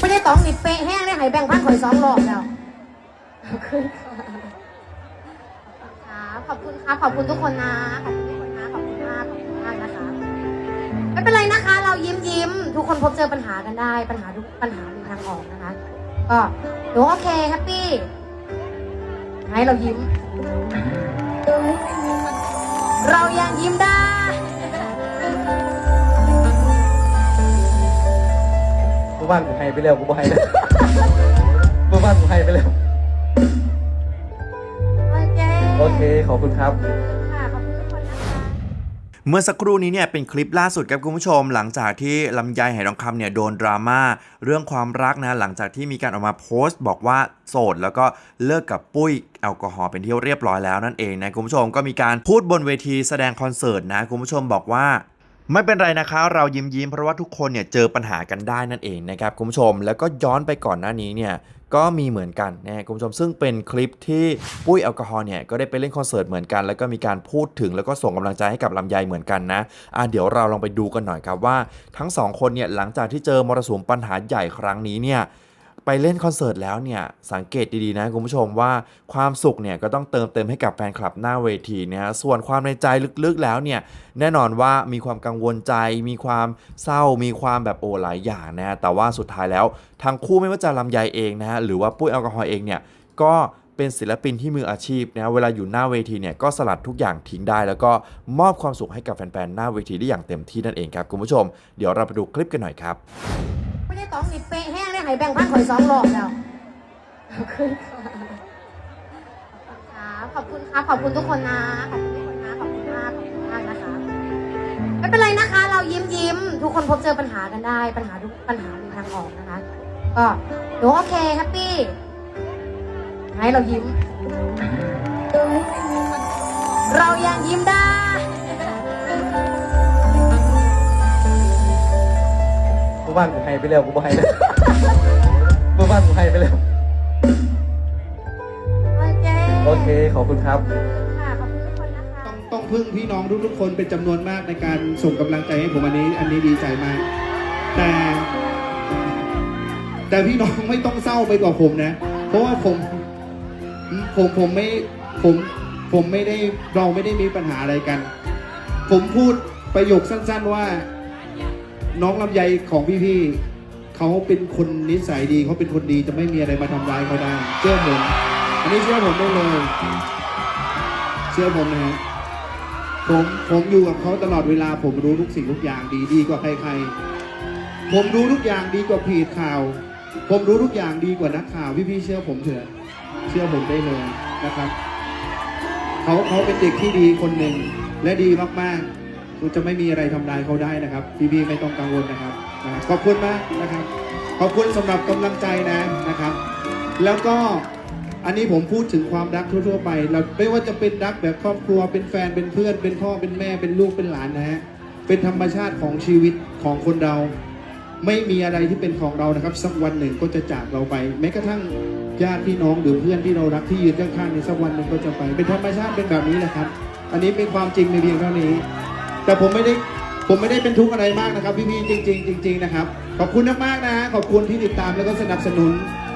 ไม่ได้ต้องนี่เป๊ะแห้งได้หายแบ่งพันข่อยสองรอบแล้วขอบคุณค่ะขอบคุณครับขอบคุณทุกคนนะขอบคุณทุกคนนะขอบคุณมากขอบคุณมากนะคะไม่เป็นไรนะคะ เรายิ้มยิ้มทุกคนพบเจอปัญหากันได้ ปัญหาทุกปัญหามีทางออกนะคะ ก็หนูโอเคแฮปปี้ให้เรายิ้ม เรายังยิ้มได้ เมื่อวานกูให้ไปแล้วกูบ่ให้แล้วเมื่อวานกูให้ไปแล้ว โอเค โอเค ขอบคุณครับ ค่ะ ขอบคุณทุกคนนะคะ เมื่อสักครู่นี้เนี่ยเป็นคลิปล่าสุดครับคุณผู้ชม หลังจากที่ลำไยไหทองคำเนี่ยโดนดราม่าเรื่องความรักนะหลังจากที่มีการออกมาโพสต์บอกว่าโสด แล้วก็เลิกกับปุ้ยแอลกอฮอล์เป็นที่เรียบร้อยแล้วนั่นเองนะคุณผู้ชมก็มีการพูดบนเวทีแสดงคอนเสิร์ตนะคุณผู้ชมบอกว่า ไม่เป็นไรนะคะเรายิ้มยิ้มๆเพราะว่าทุกคนเนี่ยเจอปัญหากันได้นั่นเองนะครับคุณผู้ชมแล้วก็ย้อนไปก่อนหน้านี้เนี่ยก็มีเหมือนกันนะคุณผู้ชมซึ่งเป็นคลิปที่ปุ้ยแอลกอฮอล์เนี่ยก็ได้ไปเล่นคอนเสิร์ตเหมือนกัน แล้วก็มีการพูดถึงแล้วก็ส่งกำลังใจให้กับลำไยเหมือนกันนะอะเดี๋ยวเราลองไปดูกันหน่อยครับว่า ทั้งสองคนเนี่ยหลังจากที่เจอมรสุมปัญหาใหญ่ครั้งนี้เนี่ย ไปเล่นคอนเสิร์ตแล้วเนี่ยสังเกตดีๆนะคุณผู้ชมว่าความสุขเนี่ยก็ต้องเติมเต็มให้กับแฟนคลับหน้าเวทีนะฮะส่วนความในใจลึกๆแล้วเนี่ยแน่นอนว่ามีความกังวลใจ มีความเศร้ามีความแบบโอ้หลายอย่างนะฮะแต่ว่าสุดท้ายแล้วทั้งคู่ไม่ว่าจะลำไยเองนะฮะหรือว่าปุ้ยแอลกอฮอล์เองเนี่ยก็เป็นศิลปินที่มืออาชีพนะเวลาอยู่หน้าเวทีเนี่ยก็สลัดทุกอย่างทิ้งได้ แล้วก็มอบความสุขให้กับแฟนๆหน้าเวทีได้อย่างเต็มที่นั่นเองครับคุณผู้ชม เดี๋ยวเราไปดูคลิปกันหน่อยครับ ไม่ได้ต้องนี่เปะแห้งได้หายแบ่งพันข่อยสองรอบแล้ว ขอบคุณค่ะขอบคุณครับขอบคุณทุกคนนะ ขอบคุณทุกคนนะ ขอบคุณมาก ขอบคุณมากนะคะ ไม่เป็นไรนะคะ เรายิ้มยิ้มทุกคนพบเจอปัญหากันได้ ปัญหาทุกปัญหามีทางออกนะคะ ก็หนูโอเคแฮปปี้ให้เรายิ้ม เรายังยิ้มได้ เมื่อวานกูให้ไปแล้วกูบ่ให้แล้วเมื่อวานกูให้ไปแล้ว โอเคโอเค ขอบคุณครับ ค่ะขอบคุณทุกคนนะคะ ต้องต้องพึ่งพี่น้องทุกๆคนเป็นจำนวนมากในการส่งกำลังใจให้ผมอันนี้ อันนี้ดีใจมาก แต่ แต่พี่น้องไม่ต้องเศร้าไปกว่าผมนะ เพราะว่าผม ผมผมไม่ผมผมไม่ได้เราไม่ได้มีปัญหาอะไรกัน ผมพูดประโยคสั้น ๆว่า น้องลำไยของพี่ๆเขาเป็นคนนิสัยดีเขาเป็นคนดีจะไม่มีอะไรมาทำร้ายเขาได้เชื่อผมอันนี้เชื่อผมได้เลยเชื่อผมนะฮะผมผมอยู่กับเขาตลอดเวลาผมรู้ทุกสิ่งทุกอย่างดีดีกว่าใครๆ ผมรู้ทุกอย่างดีกว่าเพจข่าว ผมรู้ทุกอย่างดีกว่านักข่าวพี่ๆเชื่อผมเถอะ เชื่อผมได้เลยนะครับเขาเขาเป็นเด็กที่ดีคนหนึ่งและดีมากๆ จะไม่มีอะไรทำลายเขาได้นะครับ พี่ๆไม่ต้องกังวลนะครับนะขอบคุณมากนะครับ ขอบคุณสำหรับกำลังใจนะนะครับ แล้วก็อันนี้ผมพูดถึงความรักทั่วๆไปเราไม่ว่าจะเป็นรักแบบครอบครัวเป็นแฟนเป็นเพื่อน เป็นพ่อเป็นแม่เป็นลูกเป็นหลานนะฮะเป็นธรรมชาติของชีวิตของคนเรา ไม่มีอะไรที่เป็นของเรานะครับ สักวันหนึ่งก็จะจากเราไป แม้กระทั่งญาติพี่น้องหรือเพื่อนที่เรารักที่ยืนข้างๆในสักวันหนึ่งก็จะไป เป็นธรรมชาติเป็นแบบนี้แหละครับ อันนี้เป็นความจริงในเพียงเท่านี้ แต่ผมไม่ได้ผมไม่ได้เป็นทุกข์อะไรมากนะครับพี่ๆจริงๆจริงๆนะครับขอบคุณมากๆนะขอบคุณที่ติดตามแล้วก็สนับสนุน